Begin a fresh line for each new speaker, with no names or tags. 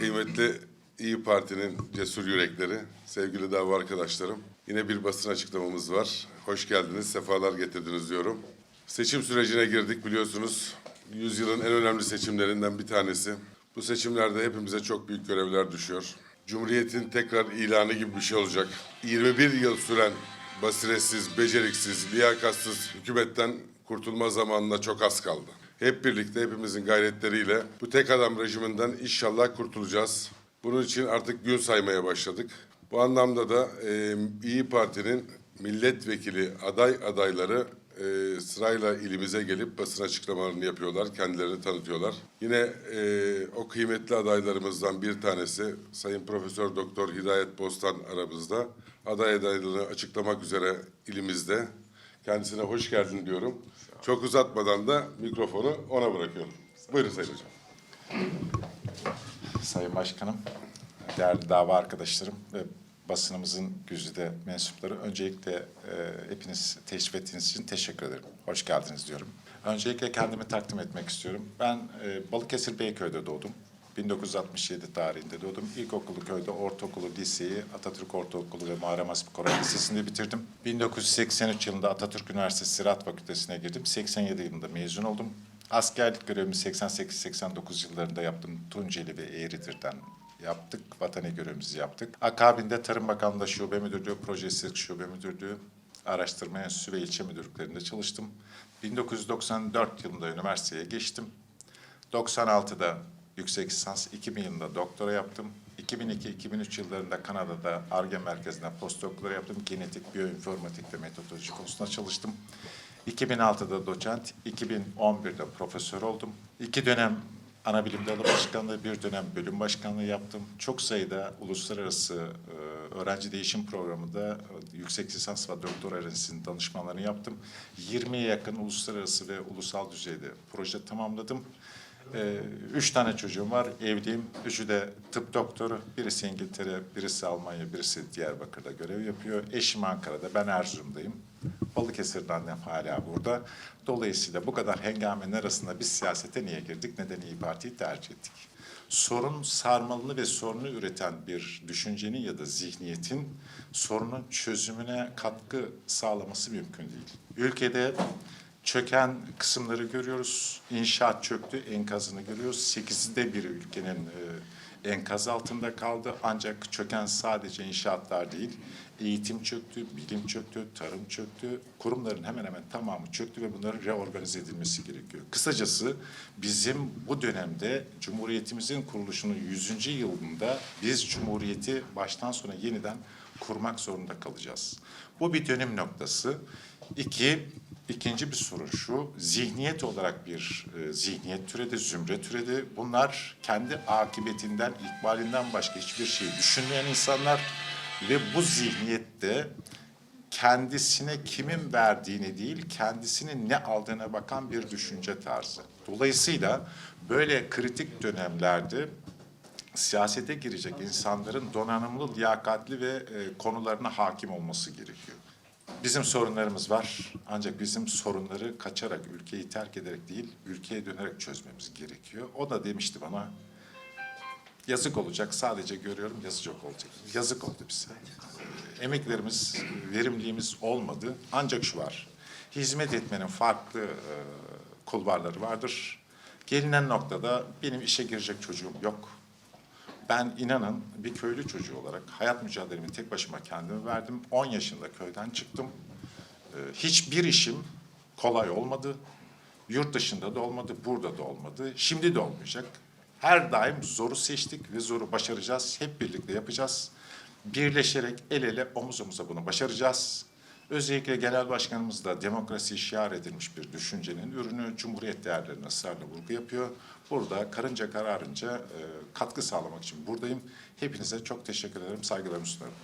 Kıymetli İyi Parti'nin cesur yürekleri, sevgili dava arkadaşlarım. Yine bir basın açıklamamız var. Hoş geldiniz, sefalar getirdiniz diyorum. Seçim sürecine girdik biliyorsunuz. Yüzyılın en önemli seçimlerinden bir tanesi. Bu seçimlerde hepimize çok büyük görevler düşüyor. Cumhuriyetin tekrar ilanı gibi bir şey olacak. 21 yıl süren basiretsiz, beceriksiz, liyakatsız hükümetten kurtulma zamanına çok az kaldı. Hep birlikte hepimizin gayretleriyle bu tek adam rejiminden inşallah kurtulacağız. Bunun için artık gün saymaya başladık. Bu anlamda da e, İyi Parti'nin milletvekili aday adayları e, sırayla ilimize gelip basın açıklamalarını yapıyorlar, kendilerini tanıtıyorlar. Yine e, o kıymetli adaylarımızdan bir tanesi Sayın Profesör Doktor Hidayet Bostan aramızda. Aday adaylığını açıklamak üzere ilimizde. Kendisine hoş geldin diyorum. Çok uzatmadan da mikrofonu ona bırakıyorum. Buyurun Sayın Hocam.
Sayın Başkanım, değerli dava arkadaşlarım ve basınımızın güzide mensupları. Öncelikle e, hepiniz teşrif ettiğiniz için teşekkür ederim. Hoş geldiniz diyorum. Öncelikle kendimi takdim etmek istiyorum. Ben e, Balıkesir Beyköy'de doğdum. 1967 tarihinde doğdum. İlkokulu köyde, ortaokulu, liseyi Atatürk Ortaokulu ve Muharrem Hasbi Koray Lisesi'nde bitirdim. 1983 yılında Atatürk Üniversitesi Ziraat Fakültesi'ne girdim. 87 yılında mezun oldum. Askerlik görevimi 88-89 yıllarında yaptım. Tunceli ve Eğridir'den yaptık. Vatani görevimizi yaptık. Akabinde Tarım Bakanlığı Şube Müdürlüğü, Projesi Şube Müdürlüğü, Araştırma Enstitüsü ve ilçe müdürlüklerinde çalıştım. 1994 yılında üniversiteye geçtim. 96'da yüksek lisans, 2000 yılında doktora yaptım. 2002-2003 yıllarında Kanada'da ARGE merkezinde postdoktora yaptım. Genetik, biyoinformatik ve metodoloji konusunda çalıştım. 2006'da doçent, 2011'de profesör oldum. İki dönem ana bilim dalı başkanlığı, bir dönem bölüm başkanlığı yaptım. Çok sayıda uluslararası e, öğrenci değişim programında e, yüksek lisans ve doktora öğrencisinin danışmanlarını yaptım. 20'ye yakın uluslararası ve ulusal düzeyde proje tamamladım. Ee, üç tane çocuğum var, evliyim. Üçü de tıp doktoru. Birisi İngiltere, birisi Almanya, birisi Diyarbakır'da görev yapıyor. Eşim Ankara'da, ben Erzurum'dayım. Balıkesir'de annem hala burada. Dolayısıyla bu kadar hengamenin arasında biz siyasete niye girdik, neden İyi Parti'yi tercih ettik? Sorun sarmalını ve sorunu üreten bir düşüncenin ya da zihniyetin sorunun çözümüne katkı sağlaması mümkün değil. Ülkede çöken kısımları görüyoruz. İnşaat çöktü, enkazını görüyoruz. Sekizde bir ülkenin e, enkaz altında kaldı. Ancak çöken sadece inşaatlar değil. Eğitim çöktü, bilim çöktü, tarım çöktü. Kurumların hemen hemen tamamı çöktü ve bunların reorganize edilmesi gerekiyor. Kısacası bizim bu dönemde Cumhuriyetimizin kuruluşunun 100. yılında biz Cumhuriyeti baştan sona yeniden kurmak zorunda kalacağız. Bu bir dönüm noktası. İki, ikinci bir sorun şu, zihniyet olarak bir e, zihniyet türedi, zümre türedi. Bunlar kendi akıbetinden, ikbalinden başka hiçbir şey düşünmeyen insanlar ve bu zihniyette kendisine kimin verdiğini değil, kendisinin ne aldığına bakan bir düşünce tarzı. Dolayısıyla böyle kritik dönemlerde siyasete girecek insanların donanımlı, liyakatli ve e, konularına hakim olması gerekiyor. Bizim sorunlarımız var ancak bizim sorunları kaçarak, ülkeyi terk ederek değil, ülkeye dönerek çözmemiz gerekiyor. O da demişti bana, yazık olacak, sadece görüyorum yazıcık olacak. Yazık oldu bize. Emeklerimiz, verimliliğimiz olmadı. Ancak şu var, hizmet etmenin farklı e, kulvarları vardır. Gelinen noktada benim işe girecek çocuğum yok. Ben inanın bir köylü çocuğu olarak hayat mücadelemi tek başıma kendime verdim. 10 yaşında köyden çıktım. Ee, Hiçbir işim kolay olmadı. Yurt dışında da olmadı, burada da olmadı. Şimdi de olmayacak. Her daim zoru seçtik ve zoru başaracağız. Hep birlikte yapacağız. Birleşerek el ele omuz omuza bunu başaracağız. Özellikle genel başkanımız da demokrasi şiar edilmiş bir düşüncenin ürünü Cumhuriyet değerlerine ısrarla vurgu yapıyor. Burada karınca kararınca e, katkı sağlamak için buradayım. Hepinize çok teşekkür ederim, saygılarımı sunarım.